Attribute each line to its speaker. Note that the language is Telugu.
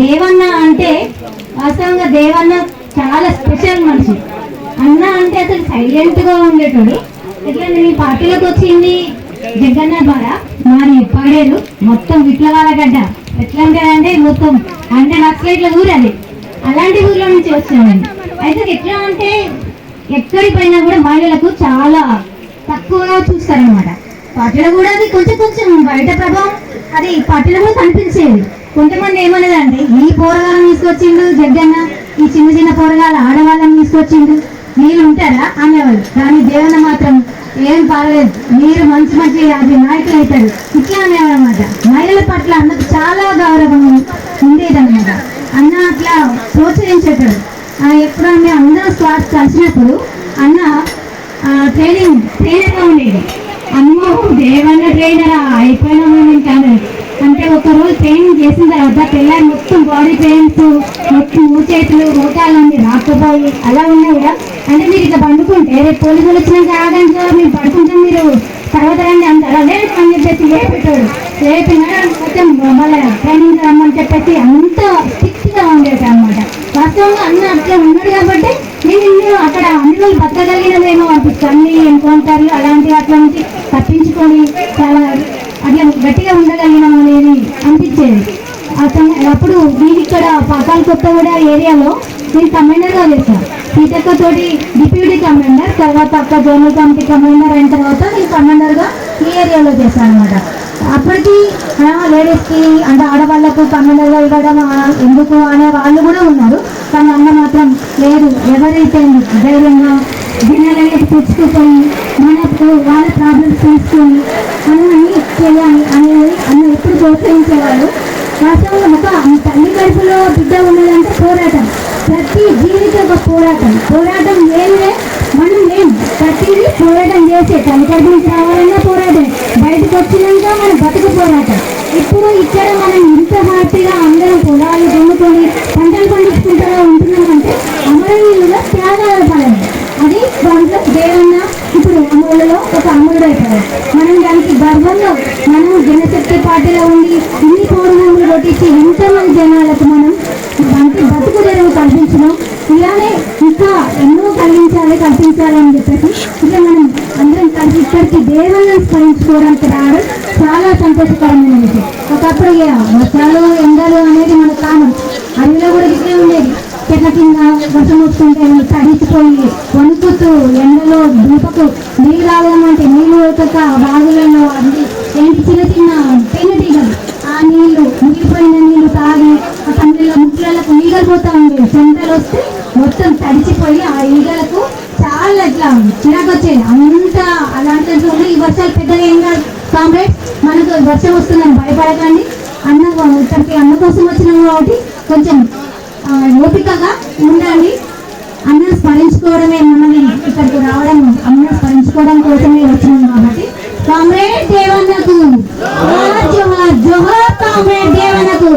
Speaker 1: దేవన్న అంటే వాస్తవంగా దేవన్న చాలా స్పెషల్ మనిషి. అన్న అంటే అసలు సైలెంట్గా ఉండేటోడు. ఎట్లా నేను ఈ పార్టీలోకి వచ్చింది? జగన్న ద్వారా. మరి పాడేరు మొత్తం విప్లవాల గడ్డ ఎట్లా అంటే మొత్తం అంటే నక్సలైట్ల ఇట్లా అది. అలాంటి ఊర్లో నుంచి వచ్చానండి అయితే ఎట్లా అంటే ఎక్కడికి పోయినా కూడా మహిళలకు చాలా తక్కువగా చూస్తారనమాట పార్టీలో కూడా అది కొంచెం కొంచెం బయట ప్రభావం అది పార్టీలో కూడా కనిపించేది. కొంతమంది ఏమనేదండి? ఈ పోరగాలను తీసుకొచ్చిండు జగ్గన్న ఈ చిన్న చిన్న పోరగాల ఆడవాళ్ళని తీసుకొచ్చిండు. మీరు ఉంటారా? అనేవాళ్ళు. కానీ దేవన్న మాత్రం ఏం పర్లేదు మీరు మంచి మంచి అది నాయకులు అవుతారు. ఇట్లా అనేవాళ్ళు అనమాట మహిళల పట్ల అన్నకు చాలా గౌరవం ఉండేదన్నమాట. అన్న అట్లా ప్రోత్సహించేటాడు. ఎప్పుడన్నా అందరూ స్వార్థ కలిసినప్పుడు అన్న ట్రైనింగ్ ట్రైనర్గా ఉండేది. అమ్మో దేవన్న ట్రైనరా అయిపోయినాము నేను రోజు ట్రైనింగ్ చేసిన తర్వాత పిల్లలు మొత్తం బాడీ పెయిన్స్ మొత్తం చేతులు మోకాలన్నీ రాకపోయి అలా ఉన్నా కూడా అంటే మీరు ఇట్లా పండుకుంటే రేపు పోలీసులు వచ్చినాక ఆగండి మీరు పడుకుంటాం మీరు తర్వాత రండి అంటారు? లేదు అని చెప్పేసి లేపెట్టాడు లేపినా మొత్తం మళ్ళీ ట్రైనింగ్ రమ్మని చెప్పేసి అంత స్ట్రిక్ట్గా ఉండేది అనమాట వాస్తవంగా అన్న అట్లా ఉన్నాడు కాబట్టి నేను అక్కడ అన్ని రోజులు బతకగలిగినదేమో అనిపిస్తుంది అన్ని ఎన్కౌంటర్లు అలాంటి అట్లా నుంచి తప్పించుకొని చాలా అట్లా గట్టిగా ఉండాలి అప్పుడు నేను ఇక్కడ పాకాల కొత్తగూడ ఏరియాలో నేను కమాండర్గా చేశాను సీతక్క తోటి డిప్యూటీ కమాండర్ తర్వాత అక్క జోనల్ కమిటీ కమాండర్ అయిన తర్వాత నేను కమాండర్గా ఈ ఏరియాలో చేశాను అనమాట అప్పటికి లేడీస్కి అంటే ఆడవాళ్ళకు కమాండర్గా ఇవ్వడం ఎందుకు అనే వాళ్ళు కూడా ఉన్నారు. కానీ అన్న మాత్రం లేదు. ఎవరైతే ధైర్యంగా గిన్నెలకి తెచ్చుకుపోయి మనకు వాళ్ళ ప్రాబ్లమ్స్ తీసుకొని మనం అన్ని చేయాలి అనేది అన్న ఎప్పుడు ప్రోత్సహించేవాళ్ళు వాస్తవంగా ఒక తల్లి బిడ్డ ఉన్నదంటే పోరాటం. ప్రతి జీవిత ఒక పోరాటం. పోరాటం లేనిదే మనం లేం. ప్రతిదీ పోరాటం చేసే తల్లి కడుపు నుంచి రావాలన్నా పోరాటం బయటకు వచ్చినాక మన బతుకు పోరాటం. ఇప్పుడు ఇక్కడ మనం ఇంత హ్యాపీగా అందరం పొలాలు దున్నుకొని పంటలు పండించుకుంటూ ఉంటున్నామంటే అమరవీరులో త్యాగాల ఫలం అది దాంట్లో దేవన్న ఇప్పుడు అమరులలో ఒక అమరుడు అయిపోయాడు మనం దానికి గర్వంలో మనం జనశక్తి పార్టీలో ఉండి ఇన్ని పౌరులు కొట్టించి ఎంతమంది జనాలకు మనం దానికి బతుకు తెరువు కల్పించినాం. ఇలానే ఇంకా ఎన్నో కలిగించాలి కల్పించాలి అని చెప్పేసి ఇక మనం అందరం కలిసి ఇక్కడికి దేవుళ్ళని స్మరించుకోవడానికి రావడం చాలా సంతోషకరమైన విషయం. ఒకప్పుడు ఇక వర్షాలు ఎండలు అనేది మనకు కామన్. అడవిలో కూడా ఇట్లే ఉండేది. చెట్ల కింద వర్షం వస్తుంటే తడిచిపోయి వణుకుతూ ఎండలో దూపకు నీళ్ళు తాగమంటే నీళ్ళు ఒక బాగులలో అన్ని ఏంటి చిన్న తమిళలో ఈగలు పోతా ఉండేవి చెంటలు వస్తే మొత్తం తడిచిపోయి ఆ ఈగలకు చాలా ఇట్లా చిరాకు వచ్చేది అంత అలాంటి దాంట్లో ఈ వర్షాలు పెద్దగా ఏం కాదు. కామ్రేడ్ మనకు వర్షం వస్తుందని భయపడకండి. అన్న ఇక్కడికి అన్న కోసం వచ్చినాం కాబట్టి కొంచెం ఓపికగా ఉండండి. అన్న స్మరించుకోవడమే మనల్ని ఇక్కడికి రావడం అన్న స్మరించుకోవడం కోసమే వచ్చినాం కాబట్టి. కామ్రేడ్ దేవన్నకు. జోహర్ కామ్రేడ్ దేవన్నకు.